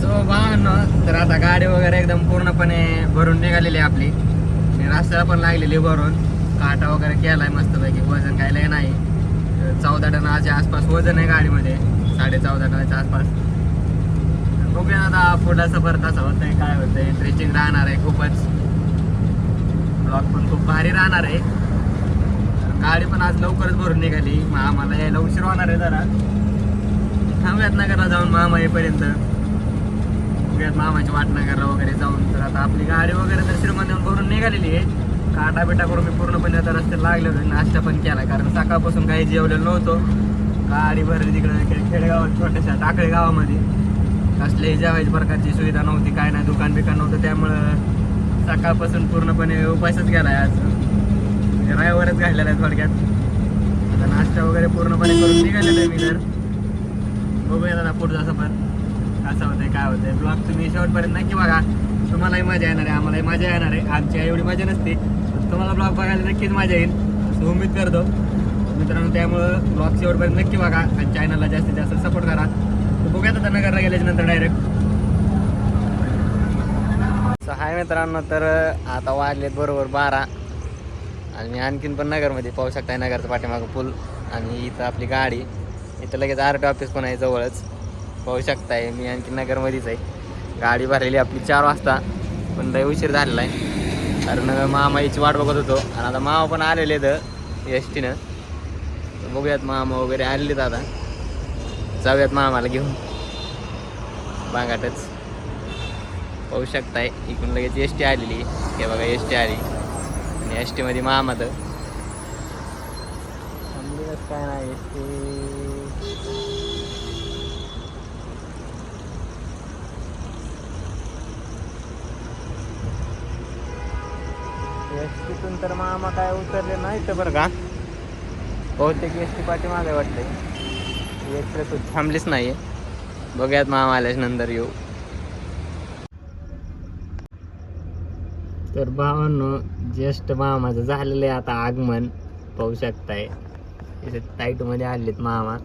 So भावांनो तर आता गाडी वगैरे एकदम पूर्णपणे भरून निघालेली आहे आपली. रस्त्याला पण लागलेली भरून. काटा वगैरे केलाय मस्तपैकी वजन काय नाही. चौदा टनाच्या आसपास वजन आहे गाडीमध्ये. साडे चौदा टनाच्या आसपास. बघूया आता पुढला सफर कसा होतंय काय होतंय. ट्रेचिंग राहणार आहे खूपच. ब्लॉक पण खूप भारी राहणार आहे. गाडी पण आज लवकरच भरून निघाली. मग आम्हाला यायला उशीर होणार आहे जरा. थांबूयात नगरला जाऊन मामा येईपर्यंत. बघूयात मामाची वाट नगरला वगैरे जाऊन. तर आता आपली गाडी वगैरे तर श्रीमंत भरून निघालेली आहे. काटा बिटा करून मी पूर्णपणे आता रस्त्यात लागले होते नाश्ता पण केला. कारण सकाळपासून काही जेवलेलं नव्हतो. गाडी भरली तिकडे खेडेगावात छोट्याशा टाकळे गावामध्ये. कसल्याही जेवायची प्रकारची सुविधा नव्हती काय नाही दुकान बिकान नव्हतं. त्यामुळं सकाळपासून पूर्णपणे उपासच गेला आज. म्हणजे रायवरच घातलेला आहे थोडक्यात. आता नाश्ता वगैरे पूर्णपणे करून निघालेला आहे मी तर. बघूया दादा पुढचा सफर कसा होतंय काय होतंय. ब्लॉग तुम्ही शेवटपर्यंत नक्की बघा. तुम्हालाही मजा येणार आहे आम्हालाही मजा येणार आहे. आमची एवढी मजा नसते. पण तुम्हाला ब्लॉग बघायला नक्कीच मजा येईल. असं उम्मीद करतो. मित्रांनो त्यामुळं ब्लॉग शेवटपर्यंत नक्की बघा. आणि चॅनलला जास्तीत जास्त सपोर्ट करा. बघूया आता नगरला गेल्याच्यानंतर डायरेक्ट हाय मित्रांनो तर आता वाजलेत बरोबर बारा. आणि मी आणखीन पण नगरमध्ये पाहू शकताय नगरचं पाठीमागं पूल आणि इथं आपली गाडी. इथं लगेच आर टी ऑफिस पण आहे जवळच. पाहू शकताय मी आणखी नगरमध्येच आहे. गाडी भरलेली आपली चार वाजता पण लय उशीर झालेला आहे. कारण मामाईची वाट बघत होतो. आणि आता मामा पण आलेले आहेत एस टीनं तर बघूयात मामा वगैरे आलेले आता. जाऊयात मामाला घेऊन. बांगाटच. पाहू शकताय. इकडून लगेच एस टी आलेली. हे बघा एस टी आली. आणि एस टीमध्ये मामा तर काय नाही एस टी एस टीतून तर मामा काय उतरले नाही तर बरं का? बहुतेक एस टी पाठी मागे वाटते एक्सप्रेस थांबलीच नाही बघूयात मामा आल्याच्यानंतर येऊ. तर भावांनो ज्येष्ठ मामाचं झालेलं आहे आता आगमन. पाहू शकताय. इथे टाईटमध्ये आलेत मामा.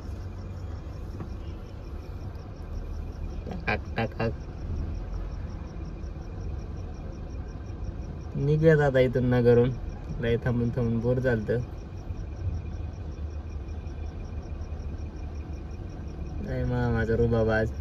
टाक टाक निघूयात आता इथून नगरून. लय थांबून थांबून बोर चालत नाही मामाचा रुबाबाज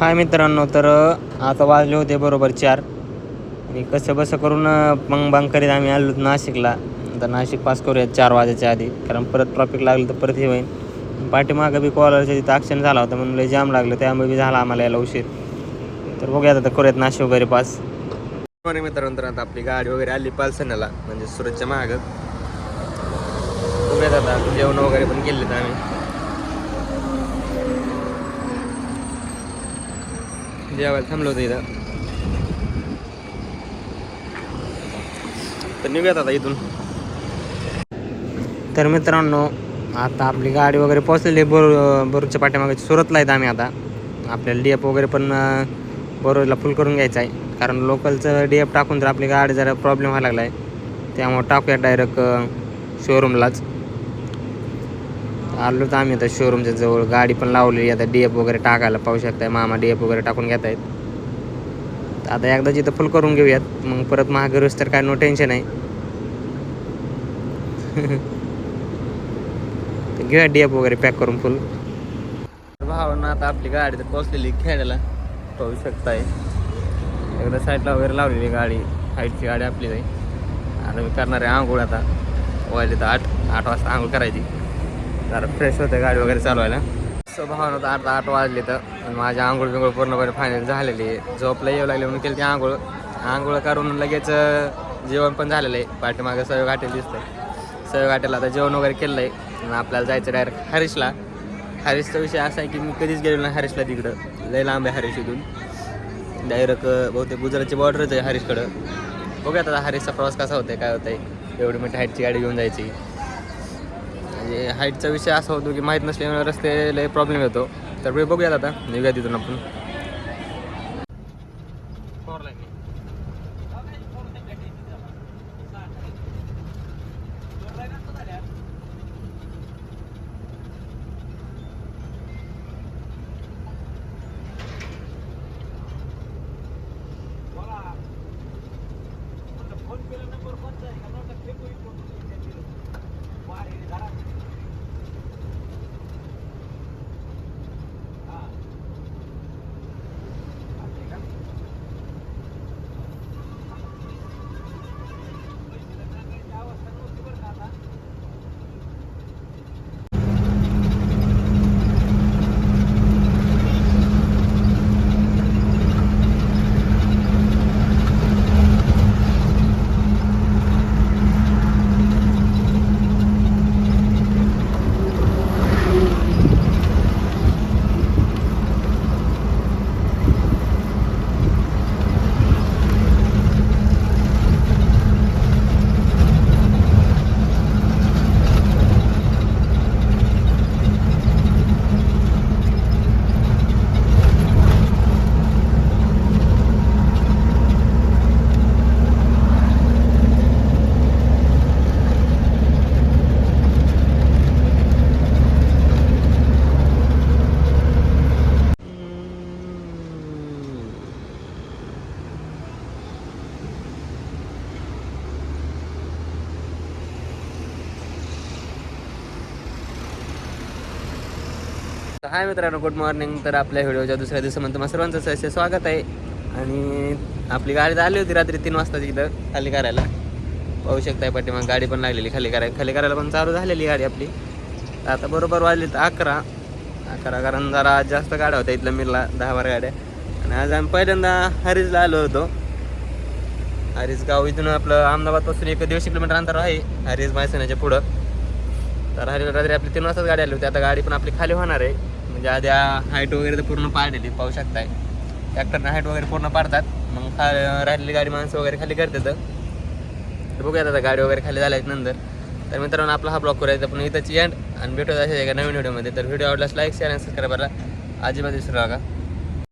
हाय मित्रांनो तर आता वाजले होते बरोबर चार. आणि कसं बसं करून मग बंग करीत आम्ही आलो नाशिकला. आता नाशिक पास करूयात चार वाजायच्या आधी कारण परत ट्रॉफिक लागलं तर परत हे होईल. पाठीमागं बी कॉलरच्या तिथं ॲक्सिडेंट झाला होता म्हणून लय जाम लागलं त्यामुळे बी झाला आम्हाला यायला उशीर. तर बघूयात आता करूयात नाशिक वगैरे पास. मित्रांनो तर आता आपली गाडी वगैरे आली पालसण्याला म्हणजे सुरतच्या मागं. बघूयात आता जेवण वगैरे पण केलेत आम्ही. जेवायला थांबलो होतो इथं. तर निघूयात आता इथून. तर मित्रांनो आता आपली गाडी वगैरे पोहोचलेली आहे बरू बरूच्या पाठीमागे सुरतला आहेत आम्ही आता. आपल्याला डी एफ वगैरे पण बरोजला फुल करून घ्यायचं आहे. कारण लोकलचं डी एफ टाकून तर आपली गाडी जरा प्रॉब्लेम व्हायला लागला आहे त्यामुळं टाकूया डायरेक्ट शोरूमलाच आलो तर आम्ही आता शोरूमच्या जवळ. गाडी पण लावलेली आता. डी एफ वगैरे टाकायला पाहू शकताय. मामा डी एफ वगैरे टाकून घेत आहेत आता एकदा जिथं फुल करून घेऊयात. मग परत महाग तर काय नो टेन्शन आहे. घेऊया डी एफ वगैरे पॅक करून फुल भावना आता आपली गाडी तर पोचलेली खेळायला. पाहू शकताय. एकदा साईडला वगैरे लावलेली गाडी. हाईटची गाडी आपली आता मी करणार आहे आंघोळ आता. वाजले तर आठ. आठ वाजता आंघोळ करायची. जरा फ्रेश होते गाडी वगैरे चालवायला. सो होतं आता आठ वाजले तर. माझी आंघोळ बिंगोळ पूर्णपणे फायनल झालेली आहे. झोपला येऊ लागले म्हणून केली ती आंघोळ. आंघोळ करून लगेच जेवण पण झालेलं आहे. पाठीमागं सवय घाटेल दिसतंय. सवय घाटेला आता जेवण वगैरे केलं आहे आणि आपल्याला जायचं डायरेक्ट हरीशला. हरीशचा विषय असा आहे की मी कधीच गेलो नाही हरीशला तिकडं. लय लांब आहे हरीश इथून. डायरेक्ट बहुतेक गुजरातची बॉर्डरच आहे हरीशकडं. बघूयात आता हरीशचा प्रवास कसा होतोय काय होतंय. एवढी मोठी हाईटची गाडी घेऊन जायची. म्हणजे हाईटचा विषय असा होतो की माहीत नसल्यामुळे रस्ते लय प्रॉब्लेम येतो. तर बघूयात आता. निघूया तिथून आपण. हाय मित्रांनो गुड मॉर्निंग तर आपल्या व्हिडिओच्या दुसऱ्या दिवसामध्ये तुम्हाला सर्वांचं सहर्ष स्वागत आहे. आणि आपली गाडी तर आली होती रात्री तीन वाजता तिथं खाली करायला. पाहू शकताय पाठीमाग गाडी पण लागलेली खाली करायला खाली करायला पण चालू झालेली गाडी आपली. आता बरोबर वाजली तर अकरा. अकरा कारण जरा आज जास्त गाड्या होत्या इथल्या मिरला दहा बारा गाड्या. आणि आज आम्ही पहिल्यांदा हरीजला आलो होतो. हरीज गाव इथून आपलं अहमदाबादपासून एक दीडशे किलोमीटर अंतर आहे. हरीज मायसेनाच्या पुढं. तर हरी रात्री आपली तीन वाजताच गाडी आली होती. आता गाडी पण आपली खाली होणार आहे. म्हणजे आधी हाईट वगैरे तर पूर्ण पाडलेली पाहू शकताय. ट्रॅक्टरनं हाईट वगैरे पूर्ण पाडतात. मग खा राहिलेली गाडी माणसं वगैरे खाली करतात. तर बघूयात आता गाडी वगैरे खाली झाल्या नंतर. तर मित्रांनो आपला हा ब्लॉक करायचा पण इथंच एंड आणि भेटत असेल एका नवीन व्हिडिओमध्ये तर व्हिडिओ आवडल्यास लाईक शेअर आणि सबस्क्राईब करा अजिबात विसरू नका.